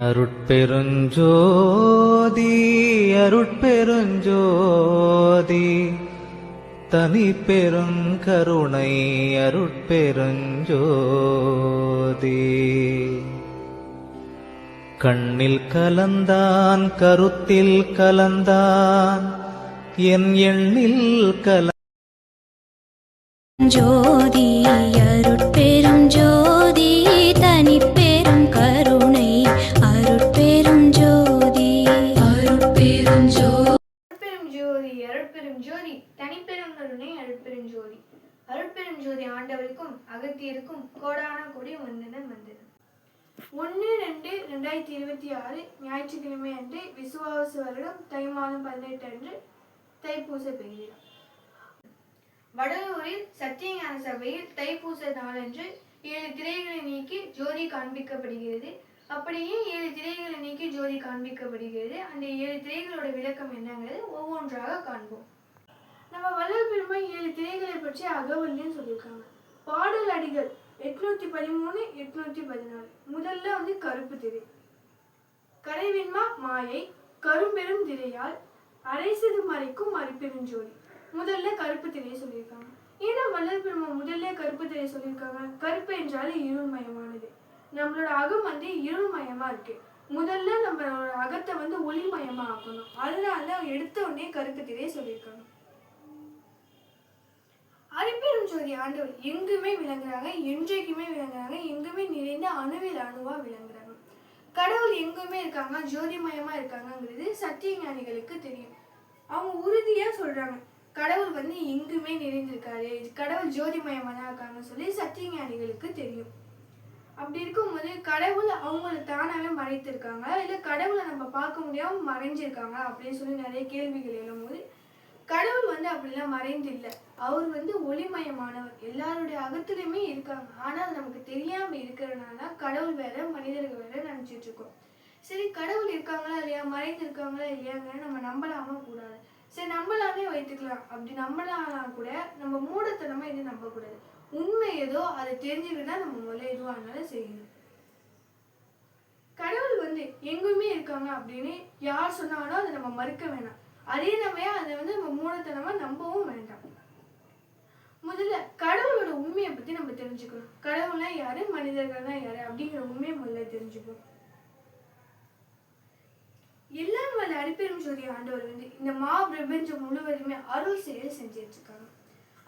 அருட்பெருஞ்சோதி அருட்பெருஞ்சோதி. தனி பெருங்கருணை அருட்பெருஞ்சோதி. கண்ணில் கலந்தான் கருத்தில் கலந்தான் என் எண்ணில் கல ஜோதி அருட்பெரும் ஜோதி ஆண்டவருக்கும் அகத்தியருக்கும் கோடான கொடி வந்தனம் வந்தது. ஒன்று ரெண்டு ரெண்டாயிரத்தி இருபத்தி ஆறு ஞாயிற்றுக்கிழமை அன்று விசுவாச வருடம் தை மாதம் பதினெட்டு அன்று தைப்பூச பெறுகிறார் வடலூரில் சத்தியஞான சபையில் தைப்பூச நாளன்று ஏழு திரைகளை நீக்கி ஜோதி காண்பிக்கப்படுகிறது. அப்படியே ஏழு திரைகளை நீக்கி ஜோதி காண்பிக்கப்படுகிறது. அந்த ஏழு திரைகளோட விளக்கம் என்னங்கிறது ஒவ்வொன்றாக காண்போம். நம்ம வள்ளல் பெருமை ஏழு திரைகளை பற்றி அகவல்லையும் சொல்லியிருக்காங்க. பாடல் அடிகள் எட்நூத்தி பதிமூணு எட்நூத்தி பதினாலு. முதல்ல வந்து கருப்பு திரை. கரைவின்மா மாயை கரும்பெரும் திரையால் அரைசது மறைக்கும் மறுபெருஞ்சோதி முதல்ல கருப்பு திரையை சொல்லியிருக்காங்க. ஏன்னா வள்ளல் பெருமா முதல்ல கருப்பு திரையை சொல்லியிருக்காங்க. கருப்பு என்றாலே இருள்மயமானது. நம்மளோட அகம் வந்து இருள்மயமா இருக்கு. முதல்ல நம்மளோட அகத்தை வந்து ஒளிமயமா ஆக்கணும் அதனால எடுத்த உடனே கருப்பு திரையை சொல்லியிருக்காங்க. அரிப்பெரும் ஆண்டவர் எங்குமே விளங்குறாங்க என்றைக்குமே விளங்குறாங்க எங்குமே நிறைந்த அணுவில் அணுவா விளங்குறாங்க. கடவுள் எங்குமே இருக்காங்க ஜோதிமயமா இருக்காங்கங்கிறது சத்திய ஞானிகளுக்கு தெரியும். அவங்க உறுதியா சொல்றாங்க கடவுள் வந்து எங்குமே நிறைந்திருக்காரு கடவுள் ஜோதிமயமா தான் இருக்காங்கன்னு சொல்லி சத்திய ஞானிகளுக்கு தெரியும். அப்படி இருக்கும்போது கடவுள் அவங்கள தானாவே மறைத்திருக்காங்க இல்லை கடவுளை நம்ம பார்க்க முடியாமல் மறைஞ்சிருக்காங்க அப்படின்னு சொல்லி நிறைய கேள்விகள் எழும்போது அப்படிலாம் மறைந்து இல்லை அவர் வந்து ஒளிமயமானவர். எல்லாருடைய அகத்துலையுமே இருக்காங்க. ஆனால் அது நமக்கு தெரியாம இருக்கிறனால கடவுள் வேற மனிதர்கள் வேற நினைச்சிட்டு இருக்கோம் சரி கடவுள் இருக்காங்களா இல்லையா? மறைந்து இருக்காங்களா இல்லையாங்கன்னு நம்ம நம்பலாமா கூடாது. சரி நம்பலாமே வைத்துக்கலாம். அப்படி நம்மளாலாம் கூட நம்ம மூடத்தனமா எதுவும் நம்பக்கூடாது. உண்மை ஏதோ அதை தெரிஞ்சுக்கிட்டா நம்ம முதல்ல எதுவானாலும் செய்யணும். கடவுள் வந்து எங்குமே இருக்காங்க அப்படின்னு யார் சொன்னாலும் அதை நம்ம மறுக்க வேணாம். அதே சமயம் அதை வந்து நம்ம மூடத்தனமா நம்பவும் வேண்டாம். முதல்ல கடவுளோட உண்மையை பத்தி நம்ம தெரிஞ்சுக்கணும். கடவுள்னா யாரு? மனிதர்கள்னா யாரு? அப்படிங்கிற உண்மையை முதல்ல தெரிஞ்சுக்கணும். எல்லாம் வல்ல அடிப்பெரும் ஜோதி ஆண்டவர் வந்து இந்த மா பிரபஞ்சம் முழுவதுமே அருள் செயல் செஞ்சுட்டு இருக்காங்க.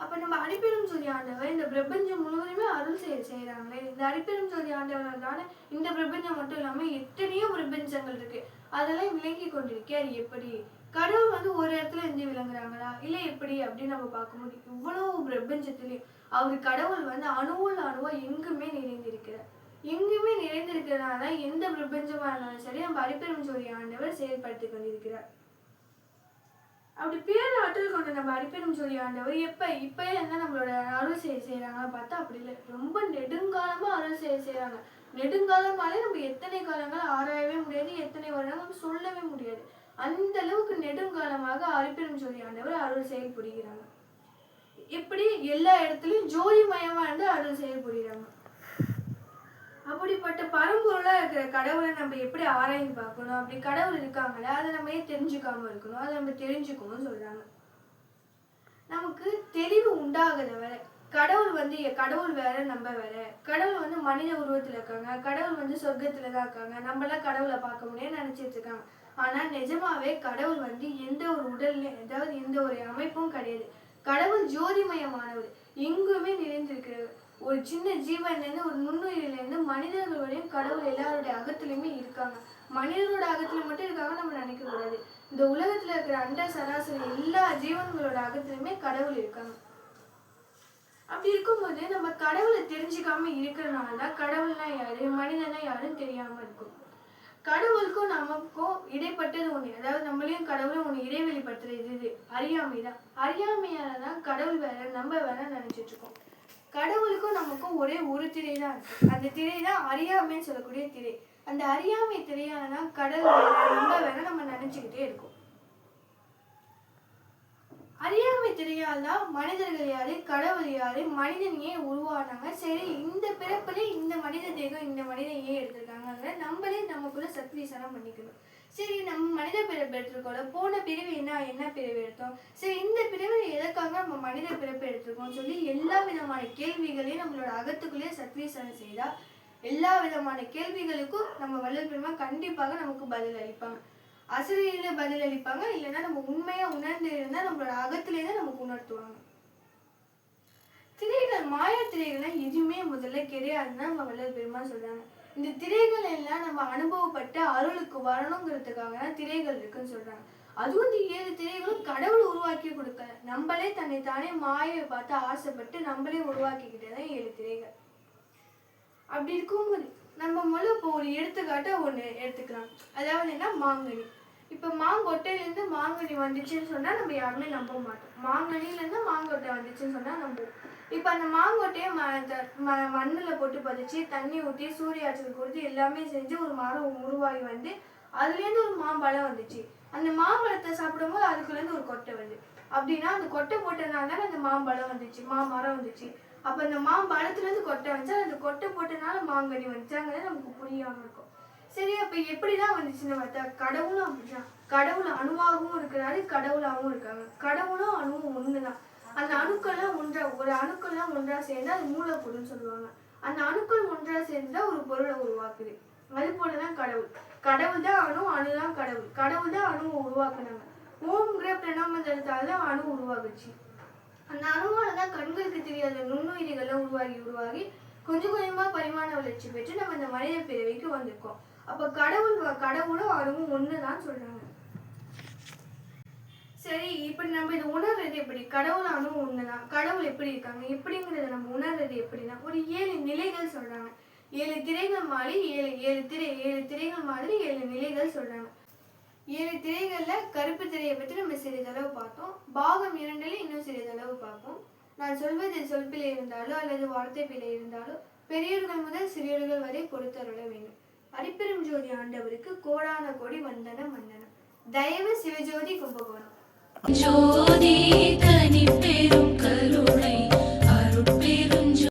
அப்ப நம்ம அடிப்பெரும் சொல்லி ஆண்டவர் இந்த பிரபஞ்சம் முழுவதுமே அருள் செய்ய செய்யறாங்களே இந்த அடிப்பெரும் சொல்லி ஆண்டவர் தானே இந்த பிரபஞ்சம் மட்டும் இல்லாம எத்தனையோ பிரபஞ்சங்கள் இருக்கு. அதெல்லாம் விளங்கி கொண்டிருக்கார் எப்படி? கடவுள் வந்து ஒரு இடத்துல இருந்து விளங்குறாங்களா? இல்ல எப்படி? அப்படின்னு நம்ம பார்க்க முடியும் இவ்வளவு பிரபஞ்சத்திலையும் அவர் கடவுள் வந்து அணுவில் அணுவா எங்குமே நிறைந்திருக்கிறார். எங்குமே நிறைந்திருக்கிறதுனால எந்த பிரபஞ்சமா இருந்தாலும் சரி நம்ம அடிப்பெரும் சொல்லி ஆண்டவர் செயல்படுத்தி கொண்டிருக்கிறார். அப்படி பேர் ஆற்றல் கொண்டு நம்ம அரிப்பெரும் சொல்லி ஆண்டவர் எப்போ இப்போயே என்ன நம்மளோட அருள் செயல் செய்யறாங்கன்னு பார்த்தா அப்படி இல்லை. ரொம்ப நெடுங்காலமாக அருள் செயல் செய்கிறாங்க நெடுங்காலமாலே நம்ம எத்தனை காலங்கள் ஆராயவே முடியாது எத்தனை வருடங்கள் நம்ம சொல்லவே முடியாது. அந்த அளவுக்கு நெடுங்காலமாக அரிப்பெரும் ஜோதி ஆண்டவர் அருள் செயல் புரிகிறாங்க. எப்படி? எல்லா இடத்துலையும் ஜோதி மயமாக இருந்து அருள் செயல் புரிகிறாங்க. அப்படிப்பட்ட பரம்பொருளா இருக்கிற கடவுளை நம்ம எப்படி ஆராய்ந்து பார்க்கணும்? அப்படி கடவுள் இருக்காங்களே அதை நம்ம ஏன் தெரிஞ்சுக்காம இருக்கணும்? அதை நம்ம தெரிஞ்சுக்கணும்னு சொல்றாங்க. நமக்கு தெளிவு உண்டாகிற வரை கடவுள் வந்து கடவுள் வேற நம்ம வேற. கடவுள் வந்து மனித உருவத்துல இருக்காங்க. கடவுள் வந்து சொர்க்கத்துல தான் இருக்காங்க. நம்ம எல்லாம் கடவுளை பார்க்க முடியும்னு நினைச்சிட்டு இருக்காங்க. ஆனா நிஜமாவே கடவுள் வந்து எந்த ஒரு உடல்ல அதாவது எந்த ஒரு அமைப்பும் கிடையாது. கடவுள் ஜோதிமயமானவர். எங்குமே நிறைந்திருக்கிறவர். ஒரு சின்ன ஜீவன்ல இருந்து ஒரு நுண்ணுயிரிலேருந்து மனிதர்கள் வரையும் கடவுள் எல்லாருடைய அகத்துலையுமே இருக்காங்க. மனிதர்களோட அகத்துல மட்டும் இருக்காங்க நம்ம நினைக்க கூடாது. இந்த உலகத்துல இருக்கிற அண்ட சராசரி எல்லா ஜீவன்களோட அகத்திலுமே கடவுள் இருக்காங்க. அப்படி இருக்கும்போது நம்ம கடவுளை தெரிஞ்சுக்காம இருக்கிறனால தான் கடவுள்னா யாரு மனிதனா யாருன்னு தெரியாம இருக்கும். கடவுளுக்கும் நமக்கும் இடைப்பட்டது ஒண்ணு அதாவது நம்மளையும் கடவுளும் ஒண்ணு இடைவெளிப்படுத்துறது இது அறியாமை தான். அறியாமையால தான் கடவுள் வேற நம்ம வேற நினைச்சிட்டு இருக்கோம். கடவுளுக்கும் நமக்கும் ஒரே ஒரு திரை தான் இருக்கு. அந்த திரை தான் அறியாமைன்னு சொல்லக்கூடிய திரை. அந்த அறியாமை திரையால தான் கடவுள் வேற நம்ம நம்ம நினைச்சுக்கிட்டே இருக்கோம். அறியாமை திரையால் தான் மனிதர்கள் யாரு கடவுள் யாரு மனிதன் ஏன் உருவானாங்க? சரி இந்த பிறப்புல இந்த மனித தேகம் இந்த மனிதன் ஏன் எடுத்திருக்காங்க நம்மளே நமக்குள்ள சத்விசாரம் பண்ணிக்கணும். சரி நம்ம மனித பிறப்பு எடுத்திருக்கோம் போன பிரிவு என்ன என்ன பிரிவு எடுத்தோம்? சரி இந்த பிரிவு எதற்காக நம்ம மனித பிறப்பு எடுத்திருக்கோம் சொல்லி எல்லா விதமான கேள்விகளையும் நம்மளோட அகத்துக்குள்ளேயே சத்வீசனம் செய்தா எல்லா விதமான கேள்விகளுக்கும் நம்ம வள்ளல் பெருமா கண்டிப்பாக நமக்கு பதில் அளிப்பாங்க அசதியில பதில் அளிப்பாங்க இல்லைன்னா நம்ம உண்மையா உணர்ந்து இருந்தா நம்மளோட அகத்திலே நமக்கு உணர்த்துவாங்க. திரைகள் மாயா திரைகள்லாம் எதுவுமே முதல்ல கிடையாதுன்னு நம்ம வள்ளல் பெருமா சொல்றாங்க. இந்த திரைகள் எல்லாம் நம்ம அனுபவப்பட்ட அருளுக்கு வரணுங்கிறதுக்காக தான் திரைகள் இருக்குன்னு சொல்றாங்க. அதுவும் இந்த ஏழு திரைகளும் கடவுள் உருவாக்கி கொடுக்கல நம்மளே தன்னை தானே மாயை பார்த்து ஆசைப்பட்டு நம்மளே உருவாக்கிக்கிட்டதான் ஏழு திரைகள் அப்படி இருக்கும்போது நம்ம முதல்ல இப்போ ஒரு எடுத்துக்காட்டை ஒன்று எடுத்துக்கலாம். அதாவது என்ன? மாங்கனி. இப்போ மாங்கொட்டையிலேருந்து மாங்கனி வந்துச்சுன்னு சொன்னால் நம்ம யாருமே நம்ப மாட்டோம். மாங்கனிலேருந்து மாங்கொட்டை வந்துச்சுன்னு சொன்னால் நம்புவோம். இப்போ அந்த மாங்கொட்டையை ம ம மண்ணில் போட்டு பதிச்சு தண்ணி ஊற்றி சூரிய ஆற்றல் கொடுத்து எல்லாமே செஞ்சு ஒரு மரம் உருவாகி வந்து அதுலேருந்து ஒரு மாம்பழம் வந்துச்சு. அந்த மாம்பழத்தை சாப்பிடும்போது அதுக்குள்ளேருந்து ஒரு கொட்டை வருது. அப்படின்னா அந்த கொட்டை போட்டதுனால தானே அந்த மாம்பழம் வந்துச்சு மாமரம் வந்துச்சு. அப்போ அந்த மாம்பழத்துலேருந்து கொட்டை வந்துச்சு. அந்த கொட்டை போட்டதுனால மாங்கனி வந்துச்சாங்கிறது நமக்கு புரியாமல் இருக்கும் சரி அப்போ எப்படி தான் வந்துச்சுன்னு பார்த்தா கடவுளும் அப்படிதான். கடவுள் அணுவாகவும் இருக்கிறாரு கடவுளாகவும் இருக்காங்க. கடவுளும் அணுவும் ஒன்று தான் அந்த அணுக்கள்லாம் ஒன்றா ஒரு அணுக்கள்லாம் ஒன்றா சேர்ந்து அது மூலப்பொருள்னு சொல்லுவாங்க. அந்த அணுக்கள் ஒன்றா சேர்ந்து தான் ஒரு பொருளை உருவாக்குது. அது போல தான் கடவுள். கடவுள் தான் அணு அணு தான் கடவுள். கடவுள் தான் அணுவை உருவாக்குனாங்க ஓம்ங்கிற பிரணாமந்தத்தால தான் அணு உருவாகுச்சு. அந்த அணுவால தான் கண்களுக்கு தெரியாத நுண்ணுயிரிகள்லாம் உருவாகி உருவாகி கொஞ்சம் கொஞ்சமாக பரிமாண வளர்ச்சி பெற்று நம்ம இந்த மனித பிறவிக்கு வந்திருக்கோம். அப்போ கடவுள் கடவுளும் அணுவும் ஒண்ணுதான் சொல்றாங்க. சரி இப்படி நம்ம இதை உணர்றது எப்படி? கடவுள் அணுவும் ஒண்ணுதான். கடவுள் எப்படி இருக்காங்க? எப்படிங்கிறத நம்ம உணர்றது எப்படின்னா ஒரு ஏழு நிலைகள் சொல்றாங்க. ஏழு திரைகள் மாதிரி ஏழு ஏழு திரை ஏழு திரைகள் மாதிரி ஏழு நிலைகள் சொல்றாங்க. ஏழு திரைகளில் கருப்பு திரையை பற்றி நம்ம சிறிதளவு பார்த்தோம். பாகம் இரண்டுல இன்னும் சிறிதளவு பார்ப்போம். நான் சொல்வது சொல்பிழை இருந்தாலோ அல்லது வார்த்தை பிழை இருந்தாலோ பெரியவர்கள் முதல் சிறியவர்கள் வரை பொறுத்தருள வேண்டும். அடிப்பெரும் ஜோதி ஆண்டவருக்கு கோடான கோடி வந்தனம் வந்தனம் தயவு சிவஜோதி கும்பகோணம். ஜோதி கனி பெரும்